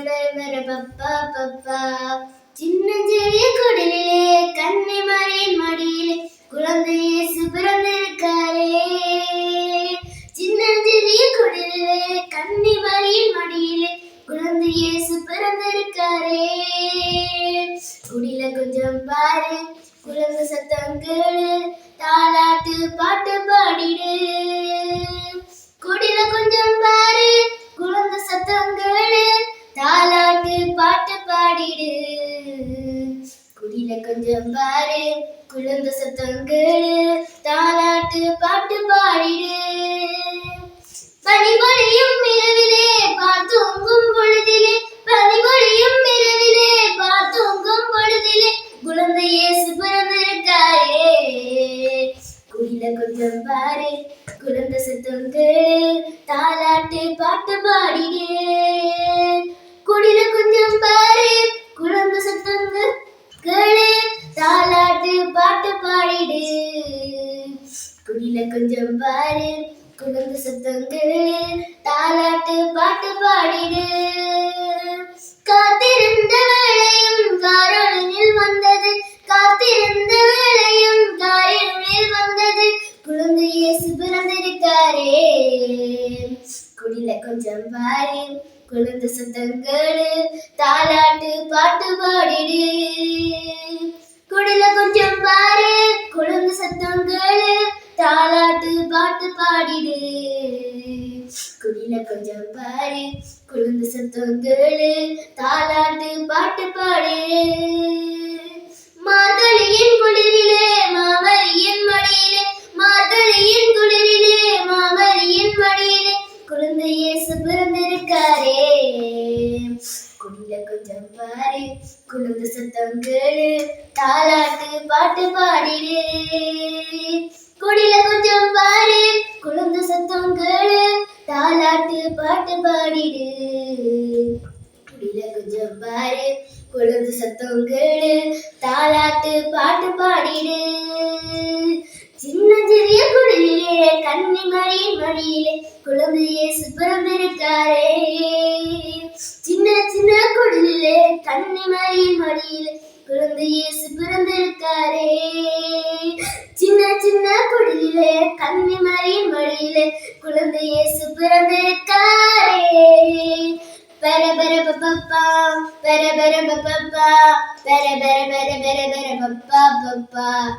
பெர பெர பப்பா பப்பா சின்னஞ்சிறிய குடிலே கன்னிமரியின் மடியிலே குழந்தை இயேசு பிறந்திருக்காரே சின்னஞ்சிறிய குடிலே கன்னிமரியின் மடியிலே குழந்தையே இயேசு பிறந்திருக்காரே குடில கொஞ்சம் பாரு குழந்தை சத்தம் கேளு தாளா கொஞ்சம் பாரு குழந்த சத்தம் கேளு தாலாட்டு பாட்டு பாடிடு. பனிமொழியும் இரவிலே பார்த்தூங்கும் பொழுதிலே பனிமொழியும் இரவிலே பார்த்தூங்கும் பொழுதிலே குழந்தை இயேசு பிறந்திருக்காரே. குடில கொஞ்சம் பாரு குழந்த சத்தம் கேளு குடில கொஞ்சம் பாரு குழந்தை சத்தங்கள் தாலாட்டு பாட்டு பாடிடு. காத்திருந்த வேளையும் காரணில் வந்தது. காத்திருந்த வேளையும் காரிருளில் வந்தது. குழந்தை இயேசு பிறந்திருக்காரே. குடில கொஞ்சம் பாரு குழந்தை சத்தங்கள் தாலாட்டு பாட்டு பாடிடு. பாடிடு. குடில கொஞ்சம் பாரு குழந்தை சத்தம் கேளு தாலாட்டு பாட்டு பாடு. மாதளியின் குளிரிலே மாமரியின் மடியிலே மாதளியின் குளிரிலே மாமரியின் மடியிலே குழந்தை இயேசு பிறந்திருக்காரே. குடில கொஞ்சம் பாரு குழந்தை சத்தம் கேளு தாலாட்டு பாட்டு பாடிடு. குடில கொஞ்சம் குழந்தை சத்தம் கேளு தாலாட்டு பாட்டு பாடிடு. குடில கொஞ்சம் பாரு குழந்தை சத்தம் கேளு தாலாட்டு பாட்டு பாடிடு. சின்ன சிறிய குடிலே கன்னி மரியின் மடியிலே குழந்தையே இயேசு இருக்காரே சின்ன சின்ன குடிலே கன்னி மரியின் மடியிலே குழந்தை இருக்காரே பிறந்திருக்காரே சின்ன சின்ன குடிலே கன்னி மரியின் மடியிலே குழந்தை இயேசு பிறந்திருக்காரே. பெர பெர பப்பா பெர பெர பப்பா பெர பெர பெர பெர பெர பப்பா பப்பா